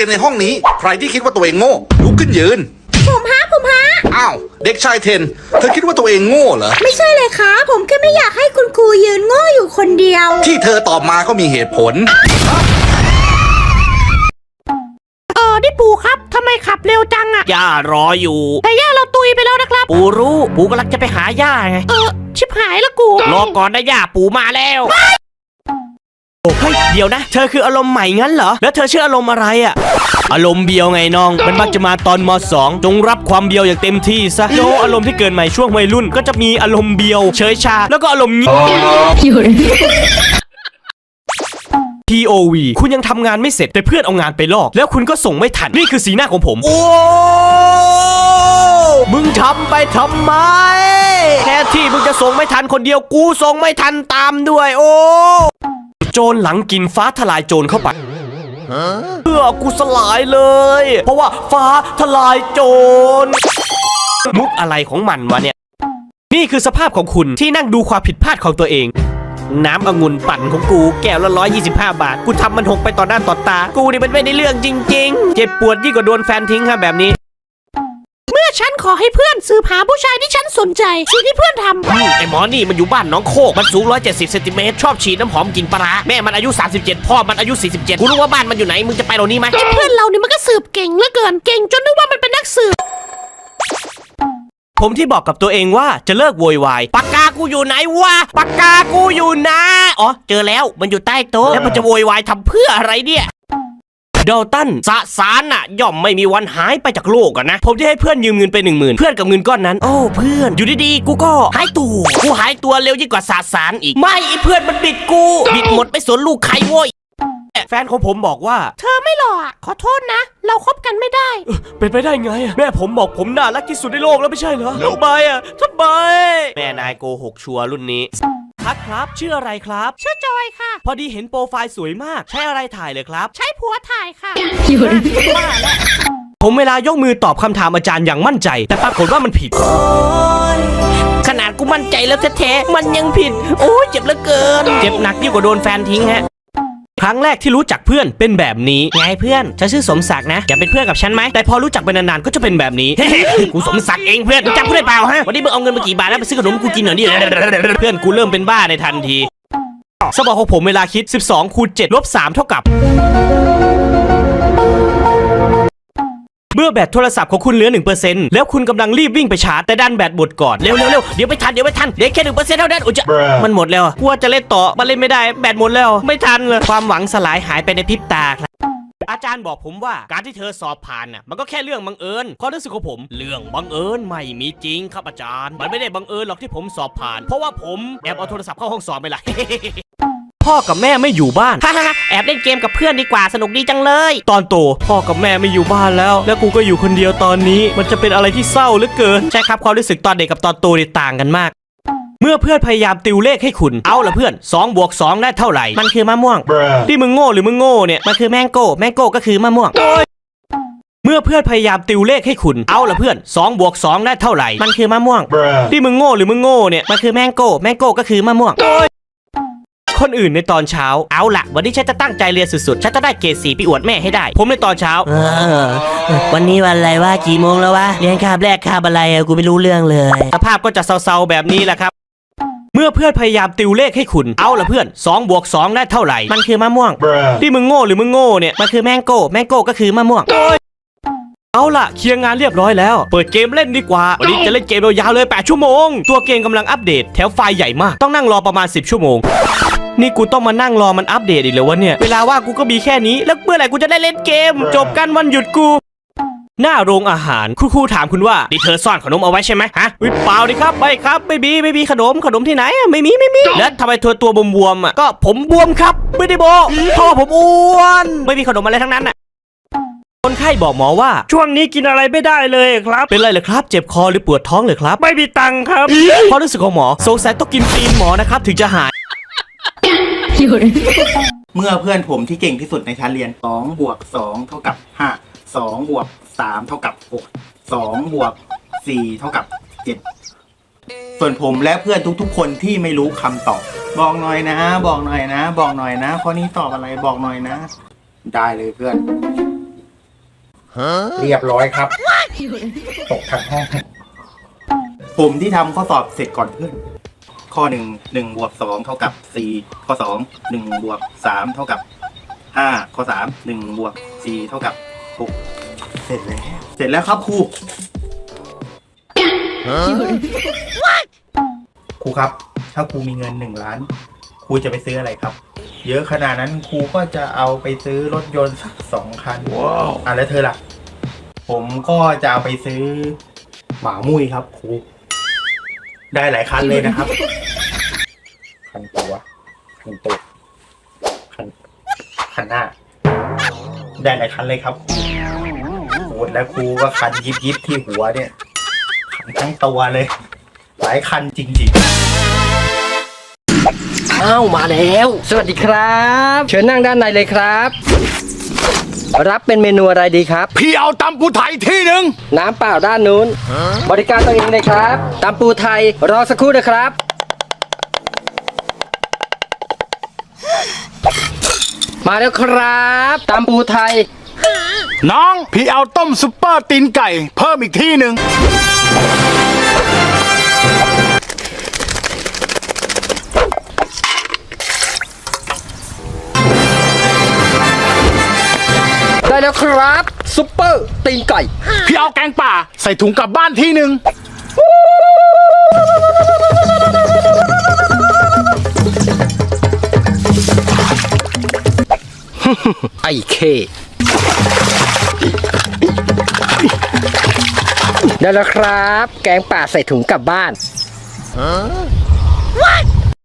รียนในห้องนี้ ใครที่คิดว่าตัวเองโง่ลุกขึ้นยืน ผมฮะผมฮะ อ้าวเด็กชายเทน เธอคิดว่าตัวเองโง่เหรอ ไม่ใช่เลยครับผมแค่ไม่อยากให้คุณครูยืนโง่อยู่คนเดียว ที่เธอตอบมาก็มีเหตุผล เออนี่ปู่ครับทำไมขับเร็วจังอะย่ารออยู่ แต่ย่าเราตุยไปแล้วนะครับ ปูรู้ ปูกำลังจะไปหาย่าไง เออชิบหายแล้วกู รอก่อนนะย่าปูมาแล้วโอ้ เฮ้ยเดี๋ยวนะ เธอคืออารมณ์ใหม่งั้นเหรอ แล้วเธอชื่ออารมณ์อะไรอะอารมณ์เบียวไงน้อง มันมักจะมาตอนมสองจงรับความเบียวอย่างเต็มที่ซะโยอารมณ์ที่เกิดใหม่ช่วงวัยรุ่น ก็จะมีอารมณ์เบียว เฉยชา แล้วก็อารมณ์งี้ POV คุณยังทำงานไม่เสร็จแต่เพื่อนเอางานไปลอก แล้วคุณก็ส่งไม่ทัน นี่คือสีหน้าของผม โอ้มึงทำไปทำไมแค่ที่มึงจะส่งไม่ทันคนเดียวกูส่งไม่ทันตามด้วย โอ้ โจรหลังกินฟ้าทลายโจรเข้าไปเพื่อกูสลายเลย เพราะว่าฟ้าทลายโจร มุกอะไรของมันวะเนี่ย นี่คือสภาพของคุณที่นั่งดูความผิดพลาดของตัวเอง น้ำองุ่นปั่นของกูแก้วละร้อยยี่สิบห้าบาท กูทำมันหกไปต่อหน้าต่อตา กูนี่มันไม่ได้เรื่องจริง ๆ เจ็บปวดยิ่งกว่าโดนแฟนทิ้งค่ะแบบนี้ ฉันขอให้เพื่อนสืบหาผู้ชายที่ฉันสนใจสิ่งที่เพื่อนทำอืมไอหมอนี่มันอยู่บ้านน้องโคก มันสูง 170เซนติเมตรชอบฉีดน้ำหอมกลินปลาร้าแม่มันอายุ 37 พ่อมันอายุ 47กูรู้ว่าบ้านมันอยู่ไหน มึงจะไปเรานี้ไหมไอ้เพื่อนเราเนี่ยมันก็สืบเก่งเหลือเกิน เก่งจนนึกว่ามันเป็นนักสืบ ผมที่บอกกับตัวเองว่าจะเลิกโวยวายปากกากูอยู่ไหนวะปากกากูอยู่นะอ๋อเจอแล้วมันอยู่ใต้โต๊ะแล้วมันจะโวยวายทำเพื่ออะไรเนี่ย ดอลตันสสารน่ะ ย่อมไม่มีวันหายไปจากโลกอะนะ ผมที่ให้เพื่อนยืมเงินไปหนึ่งหมื่นเพื่อนกับเงินก้อนนั้น โอ้เพื่อนอยู่ดีๆกูก็หายตัวกูหายตัวเร็วยิ่งกว่าสสารอีกไม่ไอ้เพื่อนมันบิดกูบิดหมดไปสวนลูกใครโว้ยแฟนของผมบอกว่า เธอไม่หล่ออะขอโทษนะ เราคบกันไม่ได้ เป็นไปได้ไงอะแม่ผมบอกผมน่ารักที่สุดในโลกแล้วไม่ใช่เหรอทำไมอะทำไมแม่นายโกหกชัวร์รุ่นนี้ ครับครับ ชื่ออะไรครับ ชื่อจอยค่ะ พอดีเห็นโปรไฟล์สวยมาก ใช้อะไรถ่ายเลยครับ ใช้ผัวถ่ายค่ะผมเวลายกมือตอบคำถามอาจารย์อย่างมั่นใจ แต่ปรากฏว่ามันผิด ขนาดกูมั่นใจแล้วแท้ๆมันยังผิด โอ้ยเจ็บเหลือเกิน เจ็บหนักยิ่งกว่าโดนแฟนทิ้งฮะ ครั้งแรกที่รู้จักเพื่อนเป็นแบบนี้ไงเพื่อนฉันชื่อสมศักดิ์นะอยากเป็นเพื่อนกับฉันไหมแต่พอรู้จักไปนานๆก็จะเป็นแบบนี้กูสมศักดิ์เองเพื่อนมึงจำกูได้เปล่าฮะวันนี้มึงเอาเงินมากี่บาทแล้วไปซื้อขนมกูกินหน่อยดิเพื่อนกูเริ่มเป็นบ้าในทันทีสมองของผมเวลาคิด 12คูณ7ลบ3เท่ากับ เมื่อแบตโทรศัพท์ของคุณเหลือ 1%แล้วคุณกำลังรีบวิ่งไปชาร์จแต่ดันแบตหมดก่อน เร็วเร็วเร็วเดี๋ยวไม่ทันเดี๋ยวไม่ทันเดี๋ยวแค่หนึ่งเปอร์เซ็นต์เท่านั้นอุยจะมันหมดแล้วอะกลัวจะเล่นต่อมันเล่นไม่ได้แบตหมดแล้ว ไม่ทันเลยความหวังสลายหายไปในพริบตาครับ อาจารย์บอกผมว่าการที่เธอสอบผ่านน่ะมันก็แค่เรื่องบังเอิญความรู้สึกของผม เรื่องบังเอิญไม่มีจริงครับอาจารย์ มันไม่ได้บังเอิญหรอกที่ผมสอบผ่าน เพราะว่าผมแอบเอาโทรศัพท์เข้าห้องสอบไปละ พ่อกับแม่ไม่อยู่บ้าน ฮ่าฮ่าแอบเล่นเกมกับเพื่อนดีกว่าสนุกดีจังเลย ตอนโตพ่อกับแม่ไม่อยู่บ้านแล้ว แล้วกูก็อยู่คนเดียวตอนนี้ มันจะเป็นอะไรที่เศร้าเหลือเกิน ใช่ครับความรู้สึกตอนเด็กกับตอนโตนี่ต่างกันมาก เมื่อเพื่อนพยายามติวเลขให้คุณ เอาละเพื่อน2บวก2ได้เท่าไหร่ มันคือมะม่วง ที่มึงโง่หรือมึงโง่เนี่ยมันคือแมงโก้แมงโก้ก็คือมะม่วง เมื่อเพื่อนพยายามติวเลขให้คุณ เอาละเพื่อน2บวก2ได้เท่าไหร่ มันคือมะม่วง ที่มึงโง่หรือมึงโง่เนี่ยมันคือแมงโก้แมงโก้ก็คือมะม่วง คนอื่นในตอนเช้า เอาละวันนี้ฉันจะตั้งใจเรียนสุดๆ ฉันจะได้เกรดสีไปอวดแม่ให้ได้ ผมในตอนเช้า เออวันนี้วันอะไรวะกี่โมงแล้ววะเรียนคาบแรกคาบอะไรอะกูไม่รู้เรื่องเลย สภาพก็จะเซาๆแบบนี้แหละครับ เมื่อเพื่อนพยายามติวเลขให้คุณ เอาละเพื่อน2บวก2ได้เท่าไหร่ มันคือมะม่วง ที่มึงโง่หรือมึงโง่เนี่ย มันคือแมงโก้ แมงโก้ก็คือมะม่วง เอาล่ะเคลียร์งานเรียบร้อยแล้ว เปิดเกมเล่นดีกว่า วันนี้จะเล่นเกมยาวๆเลย 8 ชั่วโมง ตัวเกมกำลังอัปเดต แถวไฟล์ใหญ่มาก ต้องนั่งรอประมาณ 10 ชั่วโมง นี่กูต้องมานั่งรอมันอัปเดตอีกเลยวะเนี่ย เวลาว่างกูก็มีแค่นี้ แล้วเมื่อไหร่กูจะได้เล่นเกม จบกันวันหยุดกู หน้าโรงอาหารคุณครูถามคุณว่านี่เธอซ่อนขนมเอาไว้ใช่ไหมฮะวิเปล่าดิครับไม่ครับ ไม่มีไม่มีขนมขนมที่ไหนอะไม่มีไม่มีแล้วทำไมเธอตัวบวมๆอะก็ผมบวมครับ ไม่ได้บอกเพราะว่าผมอ้วนไม่มีขนมอะไรทั้งนั้นอะคนไข้บอกหมอว่า ช่วงนี้กินอะไรไม่ได้เลยครับ เป็นไรเลยครับ เจ็บคอหรือปวดท้องเลยครับ ไม่มีตังค์ครับเพราะรู้สึกของหมอสงสัยต้องกินตีนหมอนะครับ ถึงจะหาย เมื่อเพื่อนผมที่เก่งที่สุดในชั้นเรียน2บวก2เท่ากับ5 2บวก3เท่ากับ6 2บวก4เท่ากับ7ส่วนผมและเพื่อนทุกๆ คนที่ไม่รู้คำตอบ บอกหน่อยนะ บอกหน่อยนะ บอกหน่อยนะข้อนี้ตอบอะไรบอกหน่อยนะ ได้เลยเพื่อน เรียบร้อยครับ ตกทั้งห้องผมที่ทำข้อสอบเสร็จก่อนเพื่อน ข้อหนึ่งหนึ่งบวกสองเท่ากับสี่ข้อสองหนึ่งบวกสามเท่ากับห้าข้อสามหนึ่งบวกสี่เท่ากับหกเสร็จแล้ว เสร็จแล้วครับครูครูครับ ถ้าครูมีเงินหนึ่งล้าน ครูจะไปซื้ออะไรครับ เยอะขนาดนั้นครูก็จะเอาไปซื้อรถยนต์สักสองคันว้าวอะแล้วเธอล่ะ ผมก็จะเอาไปซื้อหมามุ้ยครับครู ได้หลายคันเลยนะครับ คันตัวคันตัวคันคันหน้า ได้หลายคันเลยครับครูโอ้แล้วครูก็คันยิบยิบที่หัวเนี่ย คันทั้งตัวเลย หลายคันจริงๆอ้าวมาแล้ว สวัสดีครับ เชิญนั่งด้านในเลยครับ รับเป็นเมนูอะไรดีครับ พี่เอาตำปูไทยที่หนึ่งน้ำเปล่าด้านนู้น บริการตัวเองเลยครับตำปูไทยรอสักครู่นะครับ มาแล้วครับตำปูไทย น้อง พี่เอาต้มซุปเปอร์ตีนไก่ เพิ่มอีกที่หนึ่ง ได้แล้วครับซุปเปอร์ตีนไก่พี่เอาแกงป่า ใส่ถุงกลับบ้านที่หนึ่งไอเค ได้แล้วครับ แกงป่าใส่ถุงกลับบ้าน